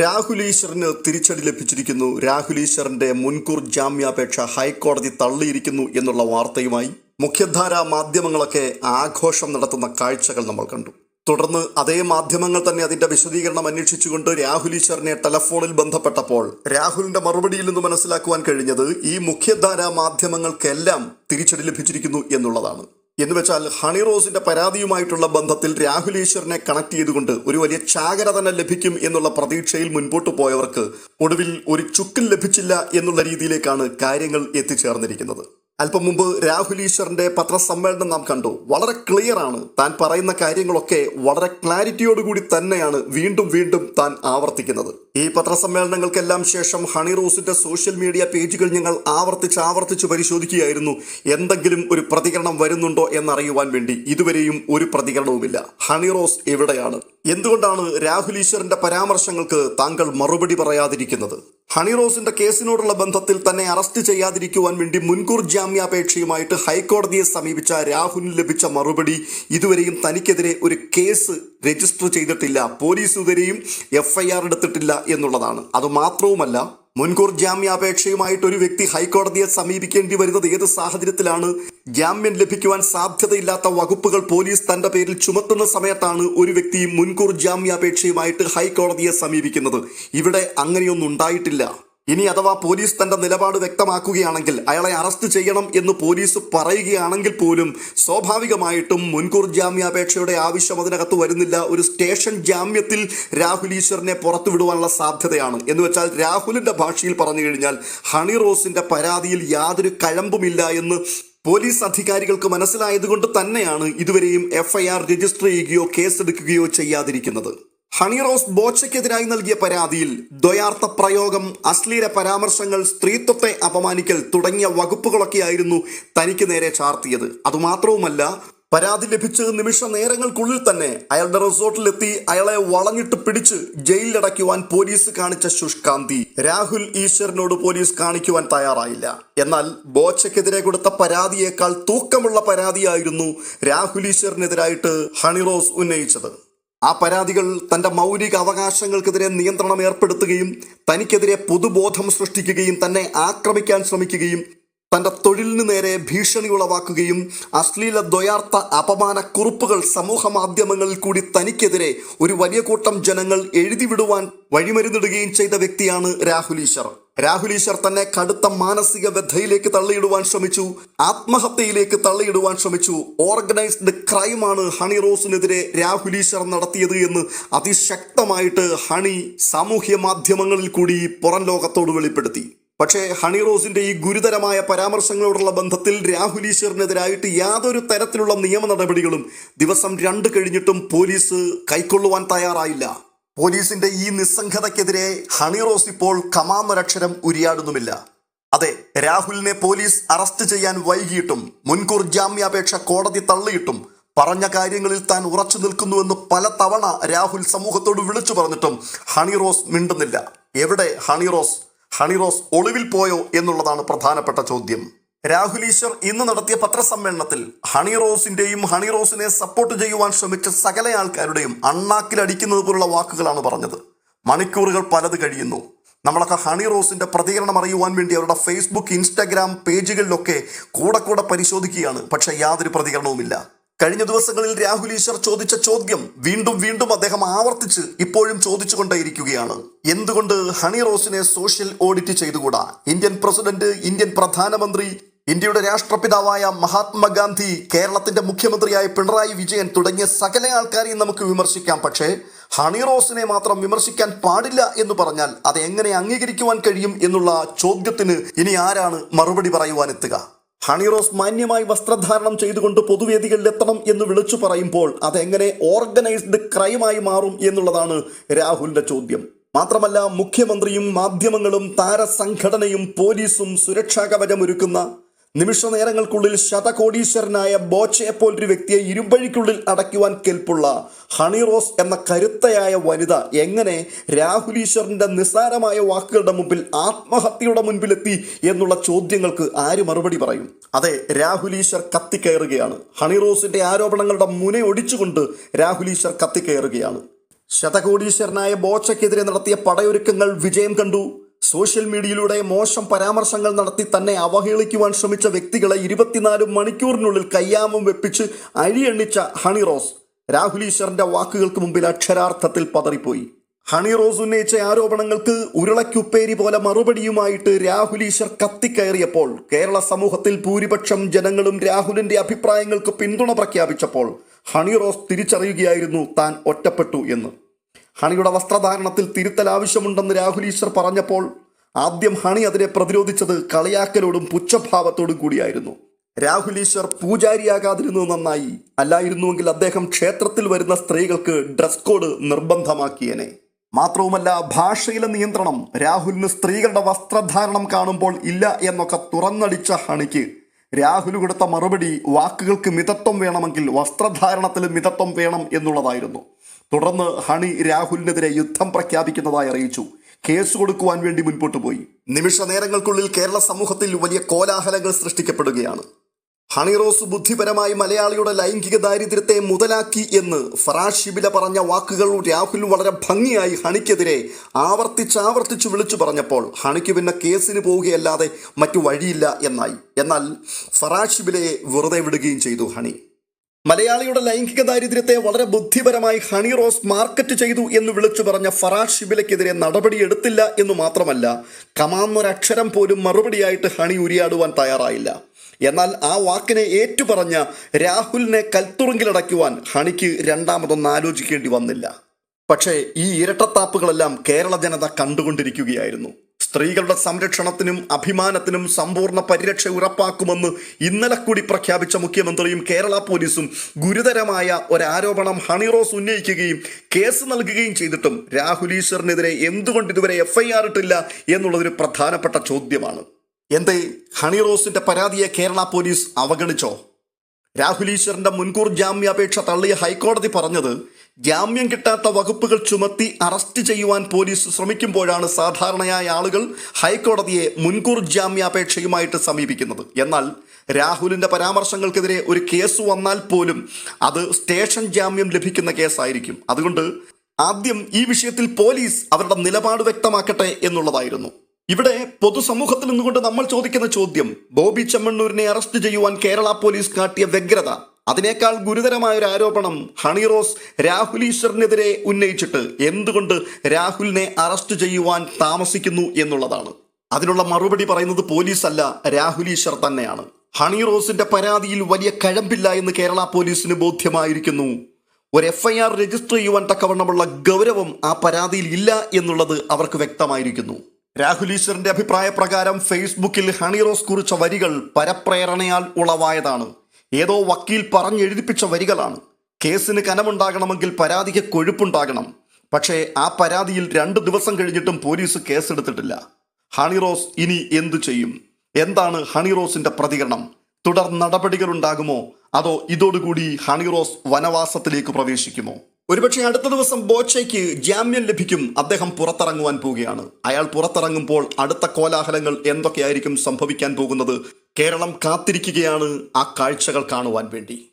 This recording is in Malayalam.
രാഹുൽ ഈശ്വറിന് തിരിച്ചടി ലഭിച്ചിരിക്കുന്നു. രാഹുൽ ഈശ്വറിന്റെ മുൻകൂർ ജാമ്യാപേക്ഷ ഹൈക്കോടതി തള്ളിയിരിക്കുന്നു എന്നുള്ള വാർത്തയുമായി മുഖ്യധാര മാധ്യമങ്ങളൊക്കെ ആഘോഷം നടത്തുന്ന കാഴ്ചകൾ നമ്മൾ കണ്ടു. തുടർന്ന് അതേ മാധ്യമങ്ങൾ തന്നെ അതിന്റെ വിശദീകരണം അന്വേഷിച്ചുകൊണ്ട് രാഹുൽ ഈശ്വറിനെ ടെലഫോണിൽ ബന്ധപ്പെട്ടപ്പോൾ രാഹുലിന്റെ മറുപടിയിൽ നിന്ന് മനസ്സിലാക്കുവാൻ കഴിഞ്ഞത് ഈ മുഖ്യധാര മാധ്യമങ്ങൾക്കെല്ലാം തിരിച്ചടി ലഭിച്ചിരിക്കുന്നു എന്നുള്ളതാണ്. എന്ന് വെച്ചാൽ ഹണി റോസിന്റെ പരാതിയുമായിട്ടുള്ള ബന്ധത്തിൽ രാഹുൽ ഈശ്വറിനെ കണക്ട് ചെയ്തുകൊണ്ട് ഒരു വലിയ ചാകര തന്നെ ലഭിക്കും എന്നുള്ള പ്രതീക്ഷയിൽ മുൻപോട്ട് പോയവർക്ക് ഒടുവിൽ ഒരു ചുക്കിൽ ലഭിച്ചില്ല എന്നുള്ള രീതിയിലേക്കാണ് കാര്യങ്ങൾ എത്തിച്ചേർന്നിരിക്കുന്നത്. അല്പം മുമ്പ് രാഹുൽ ഈശ്വറിന്റെ പത്രസമ്മേളനം നാം കണ്ടു. വളരെ ക്ലിയർ ആണ്. താൻ പറയുന്ന കാര്യങ്ങളൊക്കെ വളരെ ക്ലാരിറ്റിയോടുകൂടി തന്നെയാണ് വീണ്ടും വീണ്ടും താൻ ആവർത്തിക്കുന്നത്. ഈ പത്രസമ്മേളനങ്ങൾക്കെല്ലാം ശേഷം ഹണി റോസിന്റെ സോഷ്യൽ മീഡിയ പേജുകൾ ഞങ്ങൾ ആവർത്തിച്ച് ആവർത്തിച്ച് പരിശോധിക്കുകയായിരുന്നു. എന്തെങ്കിലും ഒരു പ്രതികരണം വരുന്നുണ്ടോ എന്നറിയുവാൻ വേണ്ടി ഇതുവരെയും ഒരു പ്രതികരണവുമില്ല. ഹണി റോസ് എവിടെയാണ്? എന്തുകൊണ്ടാണ് രാഹുൽ ഈശ്വറിന്റെ പരാമർശങ്ങൾക്ക് താങ്കൾ മറുപടി പറയാതിരിക്കുന്നത്? ഹണി റോസിന്റെ കേസിനോടുള്ള ബന്ധത്തിൽ തന്നെ അറസ്റ്റ് ചെയ്യാതിരിക്കുവാൻ വേണ്ടി മുൻകൂർ ജാമ്യാപേക്ഷയുമായിട്ട് ഹൈക്കോടതിയെ സമീപിച്ച രാഹുലിന് ലഭിച്ച മറുപടി ഇതുവരെയും തനിക്കെതിരെ ഒരു കേസ് രജിസ്റ്റർ ചെയ്തിട്ടില്ല. പോലീസ് ഇതുവരെയും എഫ്ഐആർ എടുത്തിട്ടില്ല എന്നുള്ളതാണ്. അതുമാത്രവുമല്ല മുൻകൂർ ജാമ്യാപേക്ഷയുമായിട്ട് ഒരു വ്യക്തി ഹൈക്കോടതിയെ സമീപിക്കേണ്ടി വരുന്നത് ഏത് സാഹചര്യത്തിലാണ്? ജാമ്യം ലഭിക്കുവാൻ സാധ്യതയില്ലാത്ത വകുപ്പുകൾ പോലീസ് തന്റെ പേരിൽ ചുമത്തുന്ന സമയത്താണ് ഒരു വ്യക്തി മുൻകൂർ ജാമ്യാപേക്ഷയുമായിട്ട് ഹൈക്കോടതിയെ സമീപിക്കുന്നത്. ഇവിടെ അങ്ങനെയൊന്നും ഉണ്ടായിട്ടില്ല. ഇനി അഥവാ പോലീസ് തന്റെ നിലപാട് വ്യക്തമാക്കുകയാണെങ്കിൽ അയാളെ അറസ്റ്റ് ചെയ്യണം എന്ന് പോലീസ് പറയുകയാണെങ്കിൽ പോലും സ്വാഭാവികമായിട്ടും മുൻകൂർ ജാമ്യാപേക്ഷയുടെ ആവശ്യം അതിനകത്ത് വരുന്നില്ല. ഒരു സ്റ്റേഷൻ ജാമ്യത്തിൽ രാഹുൽ ഈശ്വറിനെ പുറത്തുവിടുവാനുള്ള സാധ്യതയാണ്. എന്ന് വെച്ചാൽ രാഹുലിന്റെ ഭാഷയിൽ പറഞ്ഞു കഴിഞ്ഞാൽ ഹണി റോസിന്റെ പരാതിയിൽ യാതൊരു കഴമ്പുമില്ല എന്ന് പോലീസ് അധികാരികൾക്ക് മനസ്സിലായതുകൊണ്ട് തന്നെയാണ് ഇതുവരെയും എഫ്ഐആർ രജിസ്റ്റർ ചെയ്യുകയോ കേസെടുക്കുകയോ ചെയ്യാതിരിക്കുന്നത്. ഹണി റോസ് ബോച്ചയ്ക്കെതിരായി നൽകിയ പരാതിയിൽ ദ്വയാർത്ഥ പ്രയോഗം അശ്ലീല പരാമർശങ്ങൾ സ്ത്രീത്വത്തെ അപമാനിക്കൽ തുടങ്ങിയ വകുപ്പുകളൊക്കെയായിരുന്നു തനിക്ക് നേരെ ചാർത്തിയത്. അതുമാത്രവുമല്ല പരാതി ലഭിച്ച നിമിഷ നേരങ്ങൾക്കുള്ളിൽ തന്നെ അയാളുടെ റിസോർട്ടിലെത്തി അയാളെ വളഞ്ഞിട്ട് പിടിച്ച് ജയിലിലടയ്ക്കുവാൻ പോലീസ് കാണിച്ച ശുഷ്കാന്തി. രാഹുൽ ഈശ്വരനോട് പോലീസ് കാണിക്കുവാൻ തയ്യാറായില്ല. എന്നാൽ ബോച്ചയ്ക്കെതിരെ കൊടുത്ത പരാതിയേക്കാൾ തൂക്കമുള്ള പരാതിയായിരുന്നു രാഹുൽ ഈശ്വരനെതിരായിട്ട് ഹണിറോസ് ഉന്നയിച്ചത്. ആ പരാതികൾ തന്റെ മൗലിക അവകാശങ്ങൾക്കെതിരെ നിയന്ത്രണം ഏർപ്പെടുത്തുകയും തനിക്കെതിരെ പൊതുബോധം സൃഷ്ടിക്കുകയും തന്നെ ആക്രമിക്കാൻ ശ്രമിക്കുകയും തന്റെ തൊഴിലിന് നേരെ ഭീഷണി ഉളവാക്കുകയും അശ്ലീല ദ്വയാർത്ഥ അപമാന കുറിപ്പുകൾ സമൂഹ മാധ്യമങ്ങളിൽ കൂടി തനിക്കെതിരെ ഒരു വലിയ കൂട്ടം ജനങ്ങൾ എഴുതിവിടുവാൻ വഴിമരുന്നിടുകയും ചെയ്ത വ്യക്തിയാണ് രാഹുൽ ഈശ്വർ. രാഹുൽ ഈശ്വർ തന്നെ കടുത്ത മാനസിക വ്യഥയിലേക്ക് തള്ളിയിടുവാൻ ശ്രമിച്ചു ആത്മഹത്യയിലേക്ക് തള്ളിയിടുവാൻ ശ്രമിച്ചു. ഓർഗനൈസ്ഡ് ക്രൈമാണ് ഹണി റോസിനെതിരെ രാഹുൽ ഈശ്വർ നടത്തിയത് എന്ന് അതിശക്തമായിട്ട് ഹണി സാമൂഹ്യ മാധ്യമങ്ങളിൽ കൂടി പുറം ലോകത്തോട് വെളിപ്പെടുത്തി. പക്ഷേ ഹണി ഈ ഗുരുതരമായ പരാമർശങ്ങളോടുള്ള ബന്ധത്തിൽ രാഹുൽ ഈശ്വറിനെതിരായിട്ട് യാതൊരു തരത്തിലുള്ള നിയമ നടപടികളും ദിവസം രണ്ട് കഴിഞ്ഞിട്ടും പോലീസ് കൈക്കൊള്ളുവാൻ തയ്യാറായില്ല. പോലീസിന്റെ ഈ നിസ്സംഗതയ്ക്കെതിരെ ഹണി റോസ് ഇപ്പോൾ കമാന്നൊരക്ഷരം ഉരിയാടുന്നുമില്ല. അതെ രാഹുലിനെ പോലീസ് അറസ്റ്റ് ചെയ്യാൻ വൈകിയിട്ടും മുൻകൂർ ജാമ്യാപേക്ഷ കോടതി തള്ളിയിട്ടും പറഞ്ഞ കാര്യങ്ങളിൽ താൻ ഉറച്ചു നിൽക്കുന്നുവെന്ന് പല തവണ രാഹുൽ സമൂഹത്തോട് വിളിച്ചു പറഞ്ഞിട്ടും ഹണി റോസ് മിണ്ടുന്നില്ല. എവിടെ ഹണി റോസ്? ഹണി റോസ് ഒളിവിൽ പോയോ എന്നുള്ളതാണ് പ്രധാനപ്പെട്ട ചോദ്യം. രാഹുൽ ഈശ്വർ ഇന്ന് നടത്തിയ പത്രസമ്മേളനത്തിൽ ഹണിറോസിന്റെയും ഹണിറോസിനെ ഹണി റോസിനെ സപ്പോർട്ട് ചെയ്യുവാൻ ശ്രമിച്ച സകല ആൾക്കാരുടെയും അണ്ണാക്കിലടിക്കുന്നത് പോലുള്ള വാക്കുകളാണ് പറഞ്ഞത്. മണിക്കൂറുകൾ പലത് കഴിയുന്നു. നമ്മളൊക്കെ ഹണി റോസിന്റെ പ്രതികരണം അറിയുവാൻ വേണ്ടി അവരുടെ ഫേസ്ബുക്ക് ഇൻസ്റ്റാഗ്രാം പേജുകളിലൊക്കെ കൂടെ കൂടെ പരിശോധിക്കുകയാണ്. പക്ഷേ യാതൊരു പ്രതികരണവുമില്ല. കഴിഞ്ഞ ദിവസങ്ങളിൽ രാഹുൽ ഈശ്വർ ചോദിച്ച ചോദ്യം വീണ്ടും വീണ്ടും അദ്ദേഹം ആവർത്തിച്ച് ഇപ്പോഴും ചോദിച്ചുകൊണ്ടേയിരിക്കുകയാണ്. എന്തുകൊണ്ട് ഹണി റോസിനെ സോഷ്യൽ ഓഡിറ്റ് ചെയ്തുകൂടാ? ഇന്ത്യൻ പ്രസിഡന്റ് ഇന്ത്യൻ പ്രധാനമന്ത്രി ഇന്ത്യയുടെ രാഷ്ട്രപിതാവായ മഹാത്മാഗാന്ധി കേരളത്തിന്റെ മുഖ്യമന്ത്രിയായ പിണറായി വിജയൻ തുടങ്ങിയ സകല ആൾക്കാരെയും നമുക്ക് വിമർശിക്കാം. പക്ഷേ ഹണി റോസിനെ മാത്രം വിമർശിക്കാൻ പാടില്ല എന്ന് പറഞ്ഞാൽ അത് എങ്ങനെ അംഗീകരിക്കുവാൻ കഴിയും എന്നുള്ള ചോദ്യത്തിന് ഇനി ആരാണ് മറുപടി പറയുവാൻ എത്തുക ഹണി റോസ് മാന്യമായി വസ്ത്രധാരണം ചെയ്തുകൊണ്ട് പൊതുവേദികളിൽ എത്തണം എന്ന് വിളിച്ചു പറയുമ്പോൾ അതെങ്ങനെ ഓർഗനൈസ്ഡ് ക്രൈമായി മാറും എന്നുള്ളതാണ് രാഹുലിന്റെ ചോദ്യം. മാത്രമല്ല മുഖ്യമന്ത്രിയും മാധ്യമങ്ങളും താരസംഘടനയും പോലീസും സുരക്ഷാ കവചമൊരുക്കുന്ന നിമിഷ നേരങ്ങൾക്കുള്ളിൽ ശതകോടീശ്വരനായ ബോച്ചയെ പോലൊരു വ്യക്തിയെ ഇരുമ്പഴിക്കുള്ളിൽ അടയ്ക്കുവാൻ കെൽപ്പുള്ള ഹണി റോസ് എന്ന കരുത്തയായ വനിത എങ്ങനെ രാഹുൽ ഈശ്വറിന്റെ നിസ്സാരമായ വാക്കുകളുടെ മുമ്പിൽ ആത്മഹത്യയുടെ മുൻപിലെത്തി എന്നുള്ള ചോദ്യങ്ങൾക്ക് ആര് മറുപടി പറയും? അതെ രാഹുൽ ഈശ്വർ കത്തിക്കയറുകയാണ്. ഹണി റോസിന്റെ ആരോപണങ്ങളുടെ മുന ഒടിച്ചുകൊണ്ട് രാഹുൽ ഈശ്വർ കത്തിക്കയറുകയാണ്. ശതകോടീശ്വരനായ ബോച്ചയ്ക്കെതിരെ നടത്തിയ പടയൊരുക്കങ്ങൾ വിജയം കണ്ടു. സോഷ്യൽ മീഡിയയിലൂടെ മോശം പരാമർശങ്ങൾ നടത്തി തന്നെ അവഹേളിക്കുവാൻ ശ്രമിച്ച വ്യക്തികളെ ഇരുപത്തിനാല് മണിക്കൂറിനുള്ളിൽ കയ്യാമം വെപ്പിച്ച് അഴിയെണ്ണിച്ച ഹണി റോസ് രാഹുൽ ഈശ്വറിന്റെ വാക്കുകൾക്ക് മുമ്പിൽ അക്ഷരാർത്ഥത്തിൽ പതറിപ്പോയി. ഹണി റോസ് ഉന്നയിച്ച ആരോപണങ്ങൾക്ക് ഉരുളക്കുപ്പേരി പോലെ മറുപടിയുമായിട്ട് രാഹുൽ ഈശ്വർ കത്തിക്കയറിയപ്പോൾ കേരള സമൂഹത്തിൽ ഭൂരിപക്ഷം ജനങ്ങളും രാഹുലിന്റെ അഭിപ്രായങ്ങൾക്ക് പിന്തുണ പ്രഖ്യാപിച്ചപ്പോൾ ഹണി റോസ് തിരിച്ചറിയുകയായിരുന്നു താൻ ഒറ്റപ്പെട്ടു എന്ന്. ഹണിയുടെ വസ്ത്രധാരണത്തിൽ തിരുത്തൽ ആവശ്യമുണ്ടെന്ന് രാഹുൽ ഈശ്വർ പറഞ്ഞപ്പോൾ ആദ്യം ഹണി അതിനെ പ്രതിരോധിച്ചത് കളിയാക്കലോടും പുച്ഛഭാവത്തോടും കൂടിയായിരുന്നു. രാഹുൽ ഈശ്വർ പൂജാരിയാകാതിരുന്നത് നന്നായി അല്ലായിരുന്നുവെങ്കിൽ അദ്ദേഹം ക്ഷേത്രത്തിൽ വരുന്ന സ്ത്രീകൾക്ക് ഡ്രസ് കോഡ് നിർബന്ധമാക്കിയനെ. മാത്രവുമല്ല ഭാഷയിലെ നിയന്ത്രണം രാഹുലിന് സ്ത്രീകളുടെ വസ്ത്രധാരണം കാണുമ്പോൾ ഇല്ല എന്നൊക്കെ തുറന്നടിച്ച ഹണിക്ക് രാഹുൽ കൊടുത്ത മറുപടി വാക്കുകൾക്ക് മിതത്വം വേണമെങ്കിൽ വസ്ത്രധാരണത്തിൽ മിതത്വം വേണം എന്നുള്ളതായിരുന്നു. തുടർന്ന് ഹണി രാഹുലിനെതിരെ യുദ്ധം പ്രഖ്യാപിക്കുന്നതായി അറിയിച്ചു. കേസ് കൊടുക്കുവാൻ വേണ്ടി മുൻപോട്ട് പോയി. നിമിഷ നേരങ്ങൾക്കുള്ളിൽ കേരള സമൂഹത്തിൽ വലിയ കോലാഹലങ്ങൾ സൃഷ്ടിക്കപ്പെടുകയാണ്. ഹണി റോസ് ബുദ്ധിപരമായി മലയാളിയുടെ ലൈംഗിക ദാരിദ്ര്യത്തെ മുതലാക്കി എന്ന് ഫറാഷ് ഷിബില പറഞ്ഞ വാക്കുകൾ രാഹുൽ വളരെ ഭംഗിയായി ഹണിക്കെതിരെ ആവർത്തിച്ചാവർത്തിച്ചു വിളിച്ചു പറഞ്ഞപ്പോൾ ഹണിക്ക് പിന്നെ കേസിന് പോവുകയല്ലാതെ മറ്റു വഴിയില്ല എന്നായി. എന്നാൽ ഫറാഷ് ഷിബിലയെ വെറുതെ വിടുകയും ചെയ്തു ഹണി. മലയാളിയുടെ ലൈംഗിക ദാരിദ്ര്യത്തെ വളരെ ബുദ്ധിപരമായി ഹണി റോസ് മാർക്കറ്റ് ചെയ്തു എന്ന് വിളിച്ചു പറഞ്ഞ ഫറാഷ് ഷിബിലയ്ക്കെതിരെ നടപടിയെടുത്തില്ല എന്ന് മാത്രമല്ല കമാന്നൊരക്ഷരം പോലും മറുപടിയായിട്ട് ഹണി ഉരിയാടുവാൻ തയ്യാറായില്ല. എന്നാൽ ആ വാക്കിനെ ഏറ്റുപറഞ്ഞ രാഹുലിനെ കൽത്തുറുങ്കിലടയ്ക്കുവാൻ ഹണിക്ക് രണ്ടാമതൊന്ന് ആലോചിക്കേണ്ടി വന്നില്ല. പക്ഷേ ഈ ഇരട്ടത്താപ്പുകളെല്ലാം കേരള ജനത കണ്ടുകൊണ്ടിരിക്കുകയായിരുന്നു. സ്ത്രീകളുടെ സംരക്ഷണത്തിനും അഭിമാനത്തിനും സമ്പൂർണ പരിരക്ഷ ഉറപ്പാക്കുമെന്ന് ഇന്നലെ കൂടി പ്രഖ്യാപിച്ച മുഖ്യമന്ത്രിയും കേരള പോലീസും ഗുരുതരമായ ഒരാരോപണം ഹണിറോസ് ഉന്നയിക്കുകയും കേസ് നൽകുകയും ചെയ്തിട്ടും രാഹുൽ ഈശ്വറിനെതിരെ എന്തുകൊണ്ട് ഇതുവരെ എഫ്ഐആർ ഇട്ടില്ല എന്നുള്ളതൊരു പ്രധാനപ്പെട്ട ചോദ്യമാണ്. എന്തേ ഹണിറോസിന്റെ പരാതിയെ കേരള പോലീസ് അവഗണിച്ചോ? രാഹുൽ ഈശ്വറിന്റെ മുൻകൂർ ജാമ്യാപേക്ഷ തള്ളിയ ഹൈക്കോടതി പറഞ്ഞത് ജാമ്യം കിട്ടാത്ത വകുപ്പുകൾ ചുമത്തി അറസ്റ്റ് ചെയ്യുവാൻ പോലീസ് ശ്രമിക്കുമ്പോഴാണ് സാധാരണയായ ആളുകൾ ഹൈക്കോടതിയെ മുൻകൂർ ജാമ്യാപേക്ഷയുമായിട്ട് സമീപിക്കുന്നത്. എന്നാൽ രാഹുലിന്റെ പരാമർശങ്ങൾക്കെതിരെ ഒരു കേസ് വന്നാൽ പോലും അത് സ്റ്റേഷൻ ജാമ്യം ലഭിക്കുന്ന കേസായിരിക്കും. അതുകൊണ്ട് ആദ്യം ഈ വിഷയത്തിൽ പോലീസ് അവരുടെ നിലപാട് വ്യക്തമാക്കട്ടെ എന്നുള്ളതായിരുന്നു. ഇവിടെ പൊതുസമൂഹത്തിൽ നിന്നുകൊണ്ട് നമ്മൾ ചോദിക്കുന്ന ചോദ്യം ബോബി ചെമ്മണ്ണൂരിനെ അറസ്റ്റ് ചെയ്യുവാൻ കേരള പോലീസ് കാട്ടിയ വ്യഗ്രത അതിനേക്കാൾ ഗുരുതരമായ ഒരു ആരോപണം ഹണിറോസ് രാഹുൽ ഈശ്വറിനെതിരെ ഉന്നയിച്ചിട്ട് എന്തുകൊണ്ട് രാഹുലിനെ അറസ്റ്റ് ചെയ്യുവാൻ താമസിക്കുന്നു എന്നുള്ളതാണ്. അതിനുള്ള മറുപടി പറയുന്നത് പോലീസ് അല്ല രാഹുൽ ഈശ്വർ തന്നെയാണ്. ഹണി റോസിന്റെ പരാതിയിൽ വലിയ കഴമ്പില്ല എന്ന് കേരള പോലീസിന് ബോധ്യമായിരിക്കുന്നു. ഒരു എഫ് ഐ ആർ രജിസ്റ്റർ ചെയ്യുവാൻ തക്കവണ്ണമുള്ള ഗൗരവം ആ പരാതിയിൽ ഇല്ല എന്നുള്ളത് അവർക്ക് വ്യക്തമായിരിക്കുന്നു. രാഹുൽ ഈശ്വറിന്റെ അഭിപ്രായ പ്രകാരം ഫേസ്ബുക്കിൽ ഹണി റോസ് കുറിച്ച വരികൾ പരപ്രേരണയാൽ ഉളവായതാണ്. ഏതോ വക്കീൽ പറഞ്ഞെഴുതിപ്പിച്ച വരികളാണ്. കേസിന് കനമുണ്ടാകണമെങ്കിൽ പരാതിക്ക് കൊഴുപ്പുണ്ടാകണം. പക്ഷേ ആ പരാതിയിൽ രണ്ട് ദിവസം കഴിഞ്ഞിട്ടും പോലീസ് കേസെടുത്തിട്ടില്ല. ഹണിറോസ് ഇനി എന്തു ചെയ്യും? എന്താണ് ഹണിറോസിന്റെ പ്രതികരണം? തുടർ നടപടികൾ ഉണ്ടാകുമോ? അതോ ഇതോടുകൂടി ഹണിറോസ് വനവാസത്തിലേക്ക് പ്രവേശിക്കുമോ? ഒരുപക്ഷെ അടുത്ത ദിവസം ബോച്ചയ്ക്ക് ജാമ്യം ലഭിക്കും. അദ്ദേഹം പുറത്തിറങ്ങുവാൻ പോവുകയാണ്. അയാൾ പുറത്തിറങ്ങുമ്പോൾ അടുത്ത കോലാഹലങ്ങൾ എന്തൊക്കെയായിരിക്കും സംഭവിക്കാൻ പോകുന്നത്? കേരളം കാത്തിരിക്കുകയാണ് ആ കാഴ്ചകൾ കാണുവാൻ വേണ്ടി.